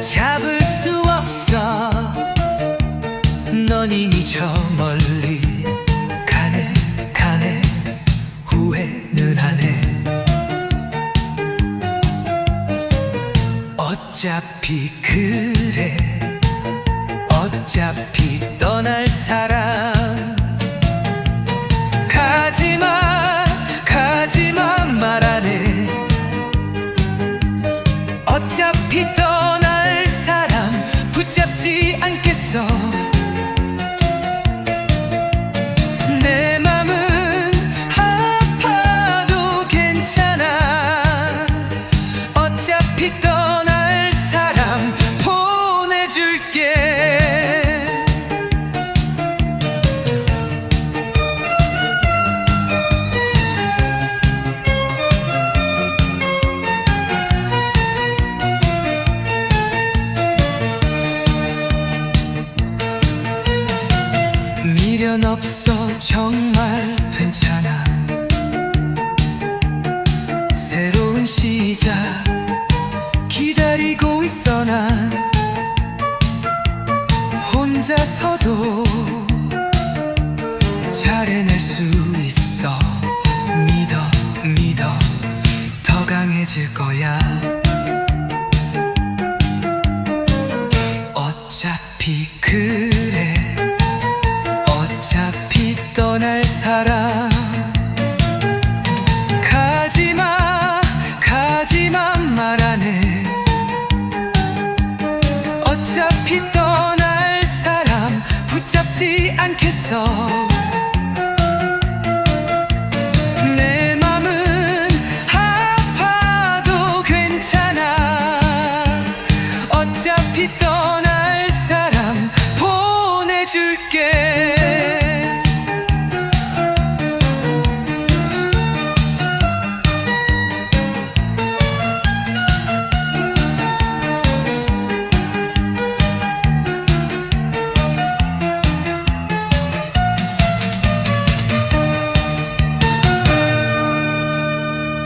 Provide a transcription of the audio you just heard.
잡을 수 없어. 넌 이미 저 멀리 가네 가네 후회는 안해 어차피 그래. 어차피 떠날 사람. 가지마 가지마 말하네. 어차피 떠 않겠어. 내 맘은 아파도 괜찮아. 어차피 떠날 미련 없어 정말 괜찮아. 새로운 시작 기다리고 있어 난. 혼자서도 잘 해낼 수 있어. 믿어 믿어. 더 강해질 거야. 어차피 그 Yeah.